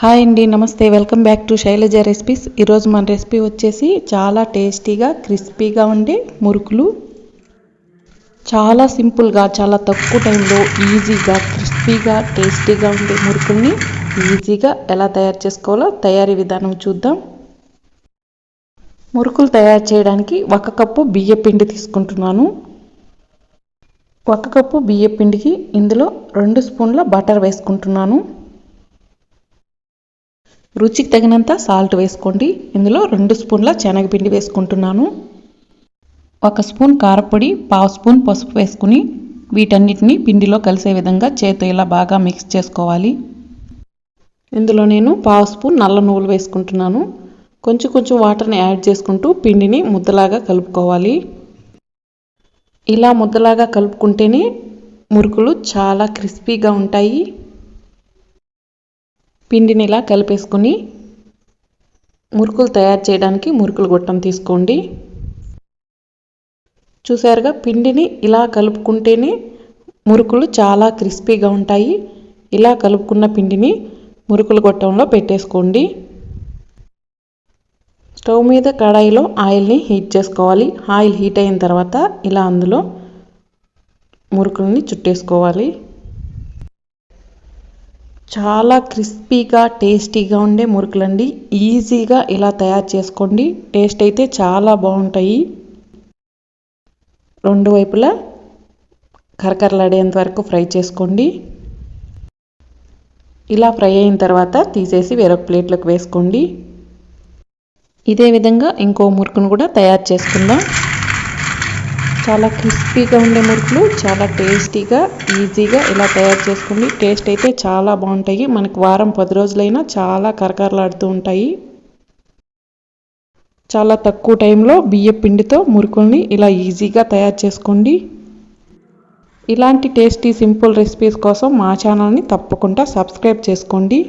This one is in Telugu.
హాయ్ అండి నమస్తే. Welcome back to Shailaja recipes. ఈరోజు మన రెసిపీ వచ్చేసి చాలా టేస్టీగా క్రిస్పీగా ఉండే మురుకులు. చాలా సింపుల్గా చాలా తక్కువ టైంలో ఈజీగా క్రిస్పీగా టేస్టీగా ఉండే మురుకుల్ని ఈజీగా ఎలా తయారు చేసుకోవాలో తయారీ విధానం చూద్దాం. మురుకులు తయారు చేయడానికి ఒక కప్పు బియ్య పిండి తీసుకుంటున్నాను. ఒక కప్పు బియ్య పిండికి ఇందులో రెండు స్పూన్ల బటర్ వేసుకుంటున్నాను. రుచికి తగినంత సాల్ట్ వేసుకోండి. ఇందులో రెండు స్పూన్ల శనగపిండి వేసుకుంటున్నాను. ఒక స్పూన్ కారపొడి పావు స్పూన్ పసుపు వేసుకుని వీటన్నిటిని పిండిలో కలిసే విధంగా చేతితో ఇలా బాగా మిక్స్ చేసుకోవాలి. ఇందులో నేను పావు స్పూన్ నల్ల నువ్వులు వేసుకుంటున్నాను. కొంచెం కొంచెం వాటర్ని యాడ్ చేసుకుంటూ పిండిని ముద్దలాగా కలుపుకోవాలి. ఇలా ముద్దలాగా కలుపుకుంటేనే మురుకులు చాలా క్రిస్పీగా ఉంటాయి. పిండిని ఇలా కలిపేసుకుని మురుకులు తయారు చేయడానికి మురుకులు గొట్టం తీసుకోండి. చూసారుగా పిండిని ఇలా కలుపుకుంటేనే మురుకులు చాలా క్రిస్పీగా ఉంటాయి. ఇలా కలుపుకున్న పిండిని మురుకుల గొట్టంలో పెట్టేసుకోండి. స్టవ్ మీద కడాయిలో ఆయిల్ని హీట్ చేసుకోవాలి. ఆయిల్ హీట్ అయిన తర్వాత ఇలా అందులో మురుకుల్ని చుట్టేసుకోవాలి. చాలా క్రిస్పీగా టేస్టీగా ఉండే మురుకులండి. ఈజీగా ఇలా తయారు చేసుకోండి. టేస్ట్ అయితే చాలా బాగుంటాయి. రెండు వైపులా కరకరలాడేంత వరకు ఫ్రై చేసుకోండి. ఇలా ఫ్రై అయిన తర్వాత తీసేసి వేరొక ప్లేట్లోకి వేసుకోండి. ఇదే విధంగా ఇంకో మురుకును కూడా తయారు చేసుకుందాం. చాలా క్రిస్పీగా ఉండే మురుకులు చాలా టేస్టీగా ఈజీగా ఇలా తయారు చేసుకోండి. టేస్ట్ అయితే చాలా బాగుంటాయి. మనకు వారం పది రోజులైనా చాలా కరకరలాడుతూ ఉంటాయి. చాలా తక్కువ టైంలో బియ్య పిండితో మురుకుల్ని ఇలా ఈజీగా తయారు చేసుకోండి. ఇలాంటి టేస్టీ సింపుల్ రెసిపీస్ కోసం మా ఛానల్ని తప్పకుండా సబ్స్క్రైబ్ చేసుకోండి.